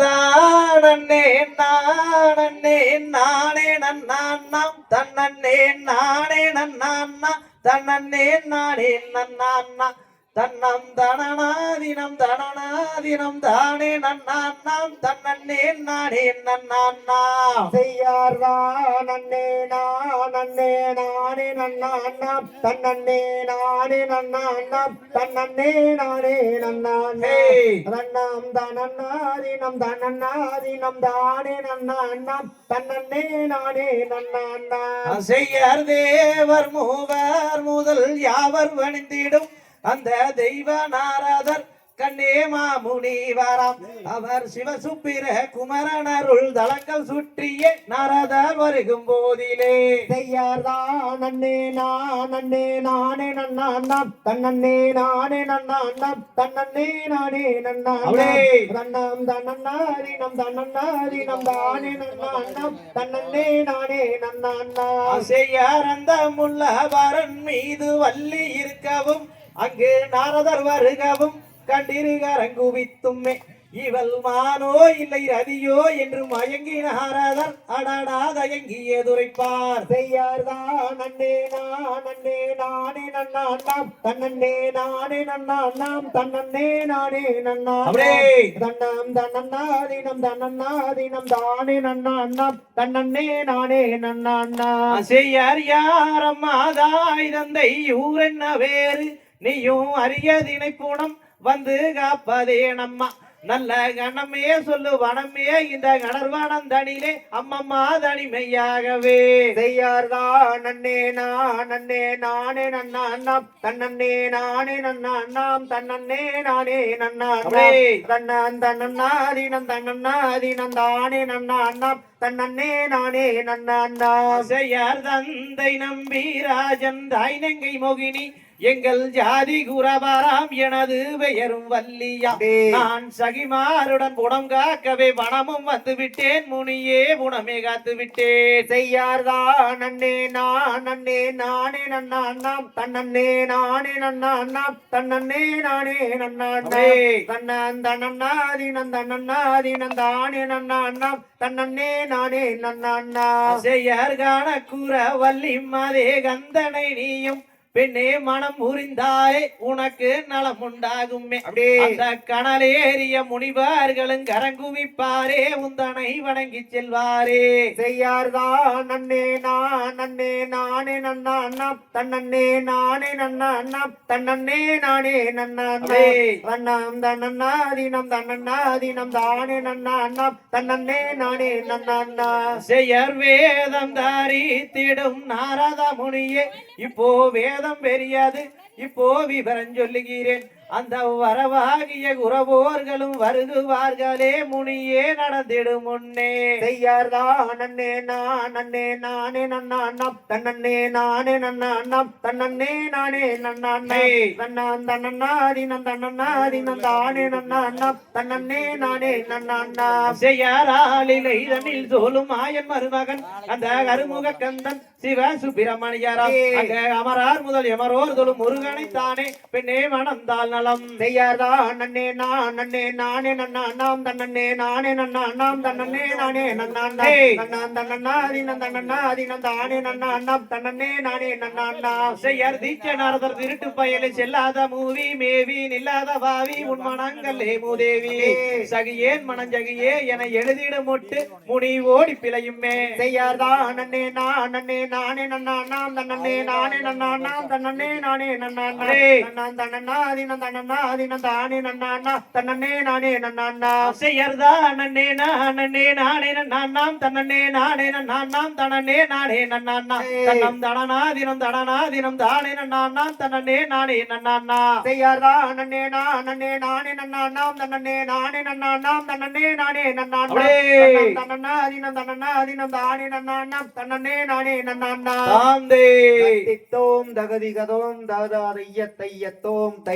தானே நானே நானே நன்னாம் தன்னே நானே நன்னான்னா தன்னே நானே நன்னான்னா தன்னம் தனனாதினம் தனனாதினம் தானே நன்னான்னாம் தன்னே நானே நன்னான்னா செய்யார்தான் நன்னே நானே நானே நன்னாண்ணாம் தன்னே நானே நன்னாண்ணாம் தன்னே நானே நன்னாண்ணே ஹே தன்னாம் தனன்னாதினம் தனன்னாதினம் தானே நன்னாண்ணாம் தன்னே நானே நன்னாண்ணா செய்யார் தேவர் மூவர் முதல் யாவர் வணிந்திடும்? அந்த தெய்வ நாரதர் கண்ணே மாமுனிவராம் அவர் சிவசுப்பிர குமரனருள் தலங்கள் சுற்றிய நாரதர் வருகும் போதிலே. செய்யார்தான் நன்னே நானே நானே நன்னாண்ணாம் தன்னே நானே நன்னாண்ணாம் தன்னே நானே அப்படியே. தன்னம் தன்னன்னாதினம் தன்னன்னாதினம் தானே நன்னாண்ணாம் தன்னே நானே நன்னாண்ணா செய்யார் அந்த முள்ளவரன் மீது வள்ளி இருக்கவும் அங்கு நாரதர் வருகவும் கண்டிருகரங்குவித்தும்மே. இவள் மானோ இல்லை ரதியோ என்று மயங்கி நாரதர் அடடா தயங்கிய துரைப்பார். செய்யார்தான் நன்னே நானே நானே நன்னாண்ணாம் தன்னே நானே நன்னாண்ணாம் தன்னே நானே நன்னாண்ணாம் அப்படியே தன்னம் தன்னன்னாதினம் தன்னன்னாதினம் தானே நன்னாண்ணாம் தன்னே நானே நன்னாண்ணா செய்யார் யாரம்மா? தாய் தந்தை ஊரென்ன வேறு? நீயும் அரியதினை பூணம் வந்து காப்பதே நம்மா. நல்ல கணமே சொல்லு வனமே இந்த கணர்வனம் தனிலே அம்மம்மா தனிமையாகவே. செய்யார்தான் நன்னே நானே நானே நன்னாண்ணாம் தன்னே நானே நன்னாண்ணாம் தன்னே நானே அப்படியே தன்னன் தன்னன்னாதினம் தன்னன்னாதினம் தானே நன்னாண்ணாம் தன்னே நானே நன்னாண்ணா செய்யார் தந்தை நம்பி ராஜன் தாய் நங்கை மோகினி. எங்கள் ஜாதி குரவராம் எனது பெயரும் வல்லியா நான் சகிமாருடன் குணம் காக்கவே வனமும் வந்து விட்டேன். முனியே குணமே காத்து விட்டேன் செய்யார்தான் நன்னே நானே நானே நன்னாண்ணாம் தன்னே நானே நன்னாண்ணாம் தன்னே நானே நன்னாண்ணாம் அப்படியே. தன்னன் தன்னன்னாதினம் தன்னன்னாதினம் தானே நன்னாண்ணாம் தன்னே நானே நன்னாண்ணா செய்யார் காண கூற வள்ளி மதே கந்தனை நீயும் பெண்ணே மனம் முறிந்தாயே உனக்கு நலம் உண்டாகுமே அந்த கனலேறிய முனிவர்களும் கரங்குவிப்பாரே உந்தனை வணங்கி செல்வாரே. செய்யார்தான் நன்னே நானே நானே நன்னாண்ணாம் தன்னே நானே நன்னாண்ணாம் தன்னே நானே நன்னாண்ணாம் அப்படியே. தன்னம் தன்னன்னாதினம் தன்னன்னாதினம் தானே நன்னாண்ணாம் தன்னே நானே நன்னாண்ணா செய்யர் வேதம் தாரித்திடும் நாரத முனியே இப்போ வேதம் பெரியாது. இப்போ விவரம் சொல்லுகிறேன். அந்த வரவாகிய குரவோர்களும் வருகுவார்களே முனியே நடந்திடும் முன்னே. செய்யார்தான் நன்னே நானே நானே நன்னாண்ணாம் தன்னே நானே நன்னாண்ணாம் தன்னே நானே நன்னாண்ணாம் ஏய். தன்னான் தன்னன்னாதினம் தன்னன்னாதினம் தானே நன்னாண்ணாம் தன்னே நானே நன்னாண்ணா செய்யாராலிலை தன்னில் சோலும் மாயன் மருமகன் அந்த கருமுக கந்தன் சிவ சுப்பிரமணியராம். அமரார் முதல் எமரோர் தொழும் முருகனை தானே பெண்ணே மணந்தால் நலம் செய்யார்தான் நன்னே நான் நன்னே நானே நன்னாண்ணாம் தன்னே நானே நன்னாண்ணாம் தன்னே நானே நன்னாண்ணா ஏய். தன்னான் தன்னன்னாதினம் தன்னன்னாதினம் தானே நன்னாண்ணாம் தன்னே நானே நன்னாண்ணா செய்யர் தீட்ச நாரதர் திருட்டு பயலை செல்லாத மூவி மேவி நில்லாத பாவி உன் மனங்களே மூதேவி. சகியேன் மனஞ்சகியே என எழுதிட மொட்டு முனி ஓடி பிழையுமே. செய்யார்தான் நன்னே நான் நன்னே நானே நன்னாண்ணாம் தன்னே நானே நன்னாண்ணாம் தன்னே நானே நன்னாண்ணா ஏய். தன்னான் தன்னே நானே நன்னே நானே நானே நானாம் தன்னே நானே நானாம் தனனே நானே நன்னானா தன்னம் தடனா தினம் தடனா தினம் தானே நன்னானாம் தன்னே நானே நன்னானா செய்யார்தான் நன்னே நான் நன்னே நானே தன்னே நானே நன்னாண்ணாம் தன்னே நானே நன்னாண்ணா. அப்படியே. தன்னன்னாதினம் தன்னன்னாதினம் தானே நன்னாண்ணாம் தன்னே நானே நன்னாண்ணா. தாந்தே. தித்தோம் தகதிகதோம் தகதாதைய தையத்தோம் தை